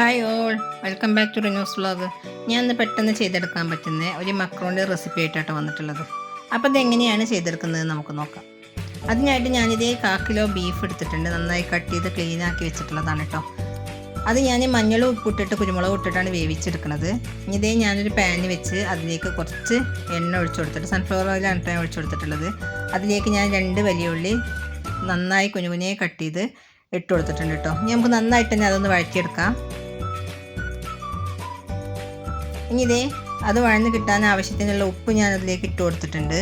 Hi all welcome back to Renews vlog ഞാൻ ഇന്ന് പെട്ടെന്ന് ചെയ്തെടുക്കാൻ പറ്റുന്ന ഒരു മക്രോണിന്റെ റെസിപ്പി ആയിട്ടാണ് വന്നിട്ടുള്ളത്. അപ്പോൾ ഇതെങ്ങനെയാണ് ചെയ്തെടുക്കുന്നത് നമുക്ക് നോക്കാം. അതിനായിട്ട് ഞാനിതേ കാ കിലോ ബീഫ് എടുത്തിട്ടുണ്ട്. നന്നായി കട്ട് ചെയ്ത് ക്ലീൻ ആക്കി വെച്ചിട്ടുള്ളതാണ് കേട്ടോ അത് ഞാൻ മഞ്ഞളും ഉപ്പിട്ടിട്ട് കുരുമുളക് ഇട്ടിട്ടാണ് വേവിച്ചെടുക്കുന്നത് ഇനി ഇതേ ഞാനൊരു പാൻ വെച്ച് അതിലേക്ക് കുറച്ച് എണ്ണ ഒഴിച്ചു കൊടുത്തിട്ട് സൺഫ്ലവർ ഓയിലാണ് ഞാൻ ഒഴിച്ചു കൊടുത്തിട്ടുള്ളത്. അതിലേക്ക് ഞാൻ രണ്ട് വലിയ ഉള്ളി നന്നായി കുഞ്ഞുകുഞ്ഞെ കട്ട് ചെയ്ത് ഇട്ട് കൊടുത്തിട്ടുണ്ട് കേട്ടോ ഇനി നമുക്ക് നന്നായിട്ട് തന്നെ അതൊന്ന് വഴറ്റിയെടുക്കാം. ഇനി ഇതേ അത് വഴന്ന് കിട്ടാൻ ആവശ്യത്തിനുള്ള ഉപ്പ് ഞാൻ അതിലേക്ക് ഇട്ട് കൊടുത്തിട്ടുണ്ട്.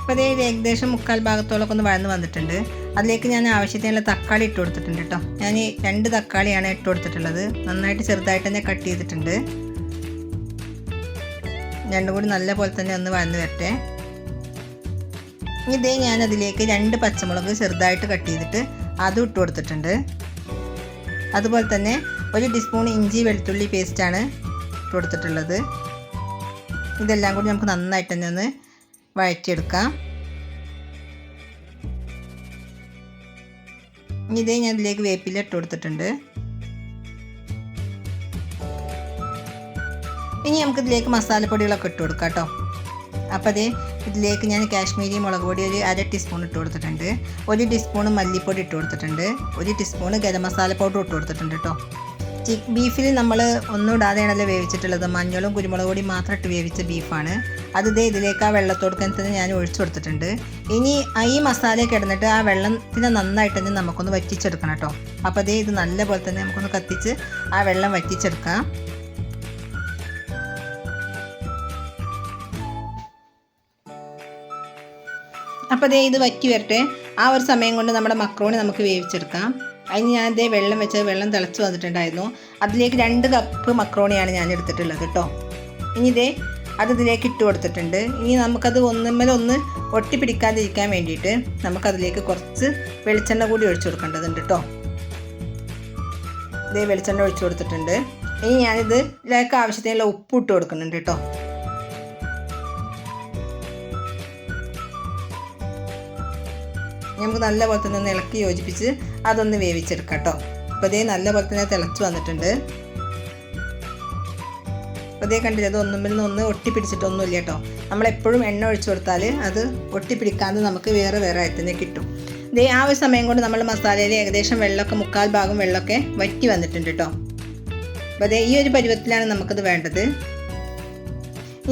അപ്പോൾ അതേ ഇത് ഏകദേശം മുക്കാൽ ഭാഗത്തോളൊക്കെ ഒന്ന് വഴന്ന് വന്നിട്ടുണ്ട്. അതിലേക്ക് ഞാൻ ആവശ്യത്തിനുള്ള തക്കാളി ഇട്ട് കൊടുത്തിട്ടുണ്ട് കേട്ടോ. ഞാൻ ഈ രണ്ട് തക്കാളിയാണ് ഇട്ട് കൊടുത്തിട്ടുള്ളത്. നന്നായിട്ട് ചെറുതായിട്ട് തന്നെ കട്ട് ചെയ്തിട്ടുണ്ട്. രണ്ടും കൂടി നല്ല പോലെ തന്നെ ഒന്ന് വഴന്ന് വരട്ടെ. ഇതേ ഞാൻ അതിലേക്ക് രണ്ട് പച്ചമുളക് ചെറുതായിട്ട് കട്ട് ചെയ്തിട്ട് അതും ഇട്ട് കൊടുത്തിട്ടുണ്ട്. അതുപോലെ തന്നെ ഒരു ടീസ്പൂൺ ഇഞ്ചി വെളുത്തുള്ളി പേസ്റ്റാണ് ഇട്ട് കൊടുത്തിട്ടുള്ളത്. ഇതെല്ലാം കൂടി നമുക്ക് നന്നായിട്ട് തന്നെ ഒന്ന് വഴറ്റിയെടുക്കാം. ഇതേ ഞാൻ ഇതിലേക്ക് വേപ്പില ഇട്ട് കൊടുത്തിട്ടുണ്ട്. ഇനി നമുക്കിതിലേക്ക് മസാലപ്പൊടികളൊക്കെ ഇട്ട് കൊടുക്കാം കേട്ടോ. അപ്പോൾ അത് ഇതിലേക്ക് ഞാൻ കാശ്മീരി മുളക് പൊടി ഒരു അര ടീസ്പൂൺ ഇട്ട് കൊടുത്തിട്ടുണ്ട്. ഒരു ടീസ്പൂൺ മല്ലിപ്പൊടി ഇട്ട് കൊടുത്തിട്ടുണ്ട്. ഒരു ടീസ്പൂൺ ഗരം മസാല പൗഡർ ഇട്ട് കൊടുത്തിട്ടുണ്ട് കേട്ടോ ചി ബീഫിൽ നമ്മൾ ഒന്നും ഇടാതെയാണല്ലോ വേവിച്ചിട്ടുള്ളത്. മഞ്ഞളും കുരുമുളക് പൊടി മാത്രം ഇട്ട് വേവിച്ച ബീഫാണ്. അത് ഇതേ ഇതിലേക്ക് ആ വെള്ളത്തോടുക്കാൻ തന്നെ ഞാൻ ഒഴിച്ചു കൊടുത്തിട്ടുണ്ട്. ഇനി ഈ മസാല കിടന്നിട്ട് ആ വെള്ളത്തിനെ നന്നായിട്ട് തന്നെ നമുക്കൊന്ന് വറ്റിച്ചെടുക്കണം കേട്ടോ അപ്പോൾ അതേ ഇത് നല്ലപോലെ തന്നെ നമുക്കൊന്ന് കത്തിച്ച് ആ വെള്ളം വറ്റിച്ചെടുക്കാം. അപ്പോൾ അതേ ഇത് വറ്റി വരട്ടെ. ആ ഒരു സമയം കൊണ്ട് നമ്മുടെ മക്രോണി നമുക്ക് വേവിച്ചെടുക്കാം. അതിന് ഞാൻ ഇതേ വെള്ളം വെച്ച് വെള്ളം തിളച്ച് വന്നിട്ടുണ്ടായിരുന്നു. അതിലേക്ക് രണ്ട് കപ്പ് മക്രോണിയാണ് ഞാൻ എടുത്തിട്ടുള്ളത് കേട്ടോ ഇനി ഇതേ അത് ഇതിലേക്ക് ഇട്ട് കൊടുത്തിട്ടുണ്ട്. ഇനി നമുക്കത് ഒന്നുമ്മേൽ ഒന്ന് ഒട്ടിപ്പിടിക്കാതിരിക്കാൻ വേണ്ടിയിട്ട് നമുക്കതിലേക്ക് കുറച്ച് വെളിച്ചെണ്ണ കൂടി ഒഴിച്ചു കൊടുക്കേണ്ടതുണ്ട് കേട്ടോ ഇതേ വെളിച്ചെണ്ണ ഒഴിച്ചു കൊടുത്തിട്ടുണ്ട്. ഇനി ഞാനിത് ഇതിലേക്ക് ആവശ്യത്തിനുള്ള ഉപ്പ് ഇട്ട് കൊടുക്കുന്നുണ്ട് കേട്ടോ നമുക്ക് നല്ലപോലെ തന്നെ ഒന്ന് ഇളക്കി യോജിപ്പിച്ച് അതൊന്ന് വേവിച്ചെടുക്കാം കേട്ടോ അപ്പോൾ ഇതേ നല്ലപോലെ തന്നെ തിളച്ച് വന്നിട്ടുണ്ട്. അപ്പോൾ ഇതേ കണ്ടില്ല അത് ഒന്നും നിന്ന് ഒന്ന് ഒട്ടിപ്പിടിച്ചിട്ടൊന്നുമില്ല കേട്ടോ നമ്മളെപ്പോഴും എണ്ണ ഒഴിച്ചു കൊടുത്താൽ അത് ഒട്ടിപ്പിടിക്കാതെ നമുക്ക് വേറെ വേറെ ആയി തന്നെ കിട്ടും. ഇതേ ആ ഒരു സമയം കൊണ്ട് നമ്മൾ മസാലയിൽ ഏകദേശം വെള്ളമൊക്കെ മുക്കാൽ ഭാഗം വെള്ളമൊക്കെ വറ്റി വന്നിട്ടുണ്ട് കേട്ടോ അപ്പോൾ അതേ ഈ ഒരു പരുവത്തിലാണ് നമുക്കത് വേണ്ടത്.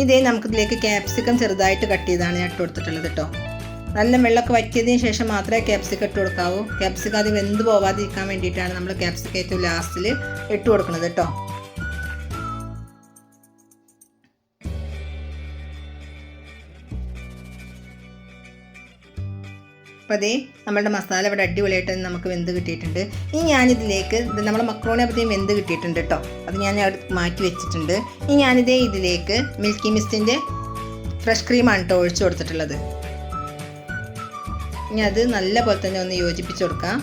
ഇതേ നമുക്കിതിലേക്ക് ക്യാപ്സിക്കം ചെറുതായിട്ട് കട്ട് ചെയ്താണ് ഞാൻ ഇട്ട് കൊടുത്തിട്ടുള്ളത് കേട്ടോ നല്ല വെള്ളമൊക്കെ വറ്റിയതിന് ശേഷം മാത്രമേ ക്യാപ്സിക്കം ഇട്ട് കൊടുക്കാവൂ. ക്യാപ്സിക്കം അത് വെന്ത് പോവാതിരിക്കാൻ വേണ്ടിയിട്ടാണ് നമ്മൾ ക്യാപ്സിക്കം ഏറ്റവും ലാസ്റ്റിൽ ഇട്ട് കൊടുക്കുന്നത് കേട്ടോ. അപ്പോൾ അതേ നമ്മളുടെ മസാല ഇവിടെ അടിപൊളിയായിട്ട് നമുക്ക് വെന്ത് കിട്ടിയിട്ടുണ്ട്. ഇനി ഞാനിതിലേക്ക് ഇത് നമ്മുടെ മക്രോണി അപ്പം വെന്ത് കിട്ടിയിട്ടുണ്ട് കേട്ടോ. അത് ഞാൻ അവിടെ മാറ്റി വെച്ചിട്ടുണ്ട്. ഇനി ഞാനിതേ ഇതിലേക്ക് മിൽക്കി മിസ്റ്റിന്റെ ഫ്രഷ് ക്രീമാണ് കേട്ടോ ഒഴിച്ചു കൊടുത്തിട്ടുള്ളത്. ഇനി അത് നല്ല പോലെ തന്നെ ഒന്ന് യോജിപ്പിച്ച് കൊടുക്കാം.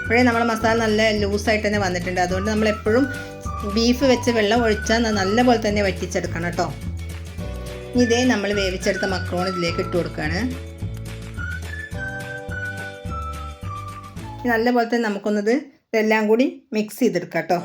ഇപ്പോഴേ നമ്മുടെ മസാല നല്ല ലൂസായിട്ട് തന്നെ വന്നിട്ടുണ്ട്. അതുകൊണ്ട് നമ്മൾ എപ്പോഴും ബീഫ് വെച്ച് വെള്ളം ഒഴിച്ചാൽ നല്ല പോലെ തന്നെ വറ്റിച്ചെടുക്കണം കേട്ടോ. ഇതേ നമ്മൾ വേവിച്ചെടുത്ത മക്രോൺ ഇതിലേക്ക് ഇട്ട് കൊടുക്കുകയാണ്. നല്ല പോലെ തന്നെ നമുക്കൊന്നത് ഇതെല്ലാം കൂടി മിക്സ് ചെയ്തെടുക്കാം കേട്ടോ.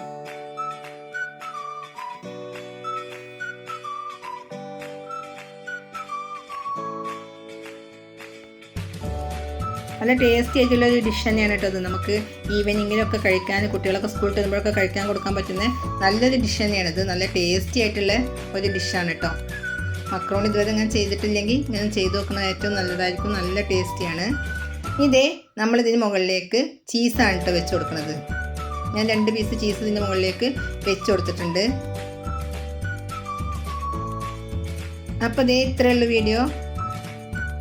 നല്ല ടേസ്റ്റി ആയിട്ടുള്ള ഒരു ഡിഷ് തന്നെയാണ് കേട്ടോ അത്. നമുക്ക് ഈവനിങ്ങിലൊക്കെ കഴിക്കാൻ കുട്ടികളൊക്കെ സ്കൂളിൽ വരുമ്പോഴൊക്കെ കഴിക്കാൻ കൊടുക്കാൻ പറ്റുന്ന നല്ലൊരു ഡിഷ് തന്നെയാണ് ഇത്. നല്ല ടേസ്റ്റി ആയിട്ടുള്ള ഒരു ഡിഷാണ് കേട്ടോ. മക്രോണി ഇതുവരെ ഞാൻ ചെയ്തിട്ടില്ലെങ്കിൽ ഞാൻ ചെയ്തു നോക്കുന്നത് ഏറ്റവും നല്ലതായിരിക്കും. നല്ല ടേസ്റ്റിയാണ് ഇതേ നമ്മളിതിന് മുകളിലേക്ക് ചീസാണ് കേട്ടോ വെച്ച് കൊടുക്കുന്നത്. ഞാൻ രണ്ട് പീസ് ചീസ് ഇതിന്റെ മുകളിലേക്ക് വെച്ച് കൊടുത്തിട്ടുണ്ട്. അപ്പോൾ ഇതേ ഇത്രയുള്ള വീഡിയോ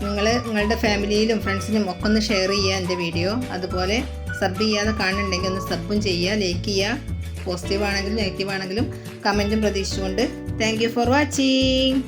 നിങ്ങൾ നിങ്ങളുടെ ഫാമിലിയിലും ഫ്രണ്ട്സിനും ഒക്കെ ഒന്ന് ഷെയർ ചെയ്യുക എന്റെ വീഡിയോ. അതുപോലെ സബ് ചെയ്യാതെ കാണുന്നുണ്ടെങ്കിൽ ഒന്ന് സബും ചെയ്യുക ലൈക്ക് ചെയ്യുക. പോസിറ്റീവ് ആണെങ്കിലും നെഗറ്റീവ് ആണെങ്കിലും കമന്റും പ്രതീക്ഷിച്ചുകൊണ്ട്. Thank for watching